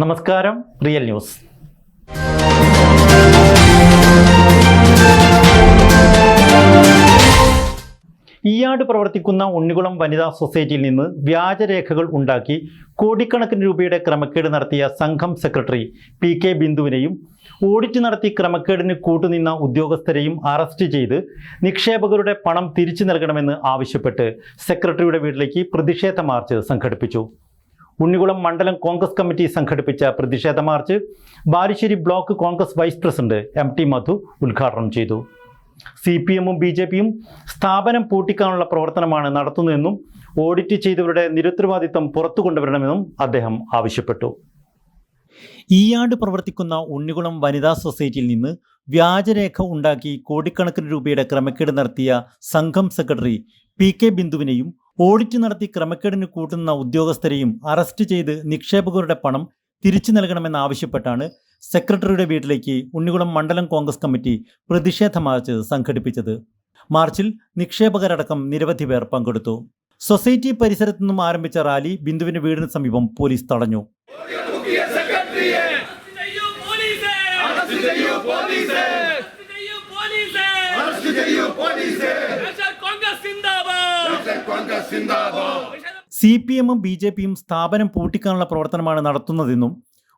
നമസ്കാരം real news. Eeyad പ്രവർത്തിക്കുന്ന ഉണ്ണികുളം വനിതാ സൊസൈറ്റിയിൽ നിന്ന് വ്യാജരേഖകൾ ഉണ്ടാക്കി കോടിക്കണക്കിന് രൂപയുടെ ക്രമക്കേട് നടത്തിയ സംഘം സെക്രട്ടറി പി കെ ബിന്ദുവിനെയും ഓഡിറ്റ് നടത്തി ക്രമക്കേടിന് കൂട്ടുനിന്ന ഉദ്യോഗസ്ഥരെയും അറസ്റ്റ് ചെയ്ത് നിക്ഷേപകരുടെ പണം തിരിച്ചു നൽകണമെന്ന് ആവശ്യപ്പെട്ട് സെക്രട്ടറിയുടെ വീട്ടിലേക്ക് പ്രതിഷേധ മാർച്ച് സംഘടിപ്പിച്ചു. ഉണ്ണികുളം മണ്ഡലം കോൺഗ്രസ് കമ്മിറ്റി സംഘടിപ്പിച്ച പ്രതിഷേധ march Balussery block Congress vice president M T Madhu ഉദ്ഘാടനം ചെയ്തു. സി പി എമ്മും ബി ജെ പിയും സ്ഥാപനം പൂട്ടിക്കാനുള്ള പ്രവർത്തനമാണ് നടത്തുന്നതെന്നും ഓഡിറ്റ് ചെയ്തവരുടെ നിരുത്തരവാദിത്തം പുറത്തു കൊണ്ടുവരണമെന്നും അദ്ദേഹം ആവശ്യപ്പെട്ടു. ഈയാട് പ്രവർത്തിക്കുന്ന ഉണ്ണികുളം വനിതാ സൊസൈറ്റിയിൽ നിന്ന് വ്യാജരേഖ ഉണ്ടാക്കി കോടിക്കണക്കിന് രൂപയുടെ ക്രമക്കേട് നടത്തിയ സംഘം സെക്രട്ടറി പി കെ ബിന്ദുവിനെയും ഓഡിറ്റ് നടത്തി ക്രമക്കേടിന് കൂട്ടുന്ന ഉദ്യോഗസ്ഥരെയും അറസ്റ്റ് ചെയ്ത് നിക്ഷേപകരുടെ പണം തിരിച്ചു നൽകണമെന്നാവശ്യപ്പെട്ടാണ് സെക്രട്ടറിയുടെ വീട്ടിലേക്ക് ഉണ്ണികുളം മണ്ഡലം കോൺഗ്രസ് കമ്മിറ്റി പ്രതിഷേധ മാർച്ച് സംഘടിപ്പിച്ചത്. മാർച്ചിൽ നിക്ഷേപകരടക്കം നിരവധി പേർ പങ്കെടുത്തു. സൊസൈറ്റി പരിസരത്തു നിന്നും ആരംഭിച്ച റാലി ബിന്ദുവിന്റെ വീടിന് സമീപം പോലീസ് തടഞ്ഞു. ചെയ്യൂ അറസ്റ്റ് ചെയ്യൂ പോലീസേ അറസ്റ്റ് ചെയ്യൂ പോലീസേ നാഷണൽ കോൺഗ്രസ് സിന്ദാബാദ് കോൺഗ്രസ് സിന്ദാബാദ് സി പി എമ്മും ബി ജെ പിയും സ്ഥാപനം പൂട്ടിക്കാനുള്ള പ്രവർത്തനമാണ് നടത്തുന്നതെന്നും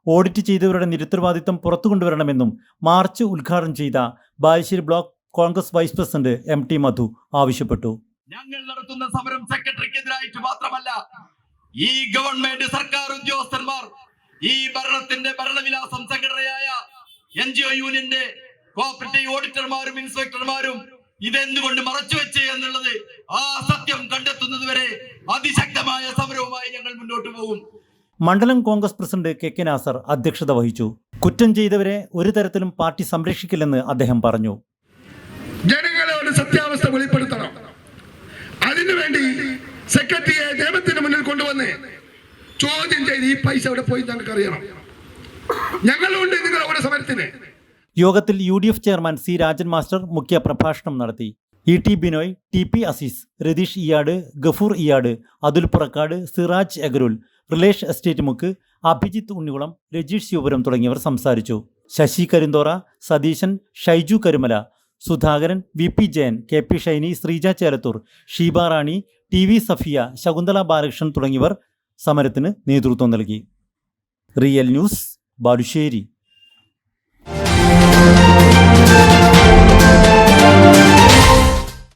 ഓഡിറ്റ് ചെയ്തവരുടെ നിരുത്തരവാദിത്തം പുറത്തു കൊണ്ടുവരണമെന്നും മാർച്ച് ഉദ്ഘാടനം ചെയ്ത Balussery block Congress vice president M T Madhu ആവശ്യപ്പെട്ടു. ഞങ്ങൾ നടത്തുന്ന സമരം സെക്രട്ടറിക്കെതിരായിട്ട് മാത്രമല്ല ഈ ഗവൺമെന്റ് സർക്കാർ ഉദ്യോഗസ്ഥന്മാർ ഈ ഭരണത്തിന്റെ ഭരണവിലാസം സംഘടനയായ എൻ ജി ഒ യൂണിയന്റെ കോപ്പറേറ്റീവ് ഓഡിറ്റർമാരും ഇൻസ്പെക്ടർമാരും ഇതെന്തുകൊണ്ട് മറച്ചു വെച്ച് എന്നുള്ളത് ഞങ്ങൾ മണ്ഡലം Congress president K K Nasar അധ്യക്ഷത വഹിച്ചു. കുറ്റം ചെയ്തവരെ ഒരു തരത്തിലും പാർട്ടി സംരക്ഷിക്കില്ലെന്ന് അദ്ദേഹം പറഞ്ഞു. ജനങ്ങളോട് സത്യാവസ്ഥ വെളിപ്പെടുത്തണം. അതിനുവേണ്ടി സെക്രട്ടറിയെ നിയമത്തിന് മുന്നിൽ കൊണ്ടുവന്ന് ചോദ്യം ചെയ്ത് ഈ പൈസ അവിടെ പോയി ഞങ്ങൾക്ക് അറിയണം ഞങ്ങളുണ്ട് നിങ്ങളുടെ സമരത്തിന്. യോഗത്തിൽ U D F chairman C Rajan master മുഖ്യ പ്രഭാഷണം നടത്തി. E T Binoy T P Aziz Ratheesh Eyyad Gafoor Eyyad Athul Purakkad Siraj Egarul Rilesh estate മുക്ക് അഭിജിത്ത് ഉണ്ണികുളം രജീഷ് ശിവപുരം തുടങ്ങിയവർ സംസാരിച്ചു. Sasi Karinthora Satheesan Shaiju Karumala Sudhakaran V P Jayan K P Shyni Sreeja Chelathur Sheeba Rani T V Safiya Shakuntala Balakrishnan തുടങ്ങിയവർ സമരത്തിന് നേതൃത്വം നൽകി. Real news Balussery.